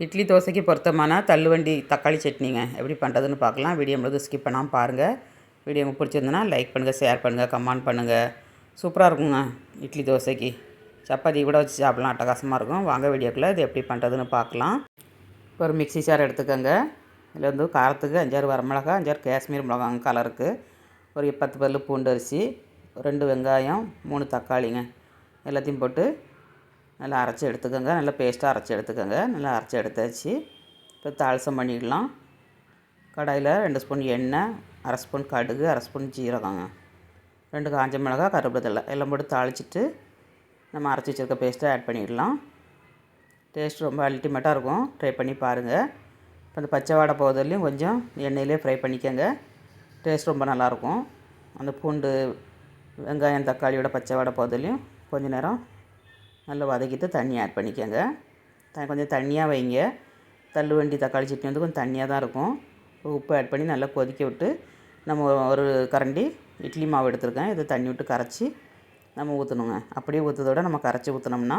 இட்லி தோசைக்கு பொருத்தமான தள்ளுவண்டி தக்காளி சட்னிங்க. எப்படி பண்ணுறதுன்னு பார்க்கலாம். வீடியோ முழுது ஸ்கிப் பண்ணாமல் பாருங்கள் வீடியோ உங்களுக்கு பிடிச்சிருந்தனா லைக் பண்ணுங்கள் ஷேர் பண்ணுங்கள் கமெண்ட் பண்ணுங்கள் சூப்பராக இருக்குங்க இட்லி தோசைக்கு. சப்பாத்தி கூட வச்சு சாப்பிட்லாம். அட்டகாசமாக இருக்கும். வாங்க வீடியோக்குள்ளே இது எப்படி பண்ணுறதுன்னு பார்க்கலாம். இப்போ ஒரு மிக்ஸி சார் எடுத்துக்கோங்க. இதில் வந்து காரத்துக்கு அஞ்சாறு வரமிளகா அஞ்சாறு காஷ்மீர் மிளகாங்க கலருக்கு ஒரு பத்து பல்லு பூண்டு அரிசி ரெண்டு வெங்காயம் மூணு தக்காளிங்க. எல்லாத்தையும் போட்டு நல்லா அரைச்சி எடுத்துக்கோங்க. நல்லா பேஸ்ட்டாக அரைச்சி எடுத்துக்கோங்க. நல்லா அரைச்சி எடுத்தாச்சு. இப்போ தாளசம் பண்ணிடலாம். கடாயில் ரெண்டு ஸ்பூன் எண்ணெய் அரை ஸ்பூன் கடுகு அரை ஸ்பூன் ஜீரகங்க. ரெண்டு காஞ்ச மிளகா கருவேப்பிலை எல்லாம் போட்டு தாளிச்சிட்டு நம்ம அரைச்சி வச்சிருக்க பேஸ்ட்டை ஆட் பண்ணிடலாம். டேஸ்ட் ரொம்ப அல்டிமேட்டாக இருக்கும். ட்ரை பண்ணி பாருங்கள் இப்போ அந்த பச்சை வாடை போகிறதுலையும் கொஞ்சம் எண்ணெயிலே ஃப்ரை பண்ணிக்கோங்க. டேஸ்ட் ரொம்ப நல்லாயிருக்கும் அந்த பூண்டு வெங்காயம் தக்காளியோட பச்சை வாடை போகிறதுலையும் கொஞ்சம் நேரம் நல்லா வதக்கிட்டு தண்ணி ஆட் பண்ணிக்கோங்க. த கொஞ்சம் தண்ணியாக வைங்க. தள்ளுவண்டி தக்காளி சட்னி வந்து கொஞ்சம் தண்ணியாக தான் இருக்கும். உப்பு ஆட் பண்ணி நல்லா கொதிக்க விட்டு நம்ம ஒரு கரண்டி இட்லி மாவு எடுத்துருக்கேன். இதை தண்ணி விட்டு கரைச்சி நம்ம ஊற்றணுங்க அப்படியே ஊற்றதோட நம்ம கரைச்சி ஊற்றினோம்னா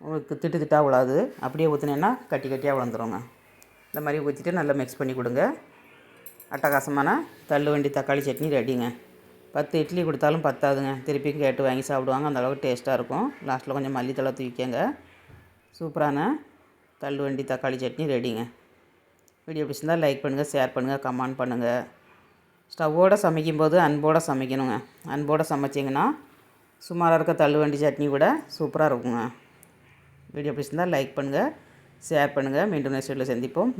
உங்களுக்கு திட்டு திட்டாக விழாது அப்படியே ஊற்றினேன்னா கட்டி கட்டியாக விழுந்துருங்க இந்த மாதிரி ஊற்றிட்டு நல்லா மிக்ஸ் பண்ணி கொடுங்க. அட்டகாசமான தள்ளுவண்டி தக்காளி சட்னி ரெடிங்க பத்து இட்லி கொடுத்தாலும் பத்தாதுங்க. திருப்பி கேட்டு வாங்கி சாப்பிடுவாங்க. அந்த அளவுக்கு டேஸ்ட்டாக இருக்கும். லாஸ்ட்டில் கொஞ்சம் மல்லித்தலை தூக்கிக்கங்க. சூப்பரான தள்ளுவண்டி தக்காளி சட்னி ரெடிங்க. வீடியோ பிடிச்சிருந்தால் லைக் பண்ணுங்கள் ஷேர் பண்ணுங்கள் கமெண்ட் பண்ணுங்கள் ஸ்டவ்வோடு சமைக்கும்போது அன்போடு சமைக்கணுங்க. அன்போடு சமைச்சிங்கன்னா சுமாராக இருக்க தள்ளுவண்டி சட்னி கூட சூப்பராக இருக்குங்க. வீடியோ பிடிச்சிருந்தால் லைக் பண்ணுங்கள் ஷேர் பண்ணுங்கள் மீண்டும் நெக்ஸ்ட் வீட்டில் சந்திப்போம்.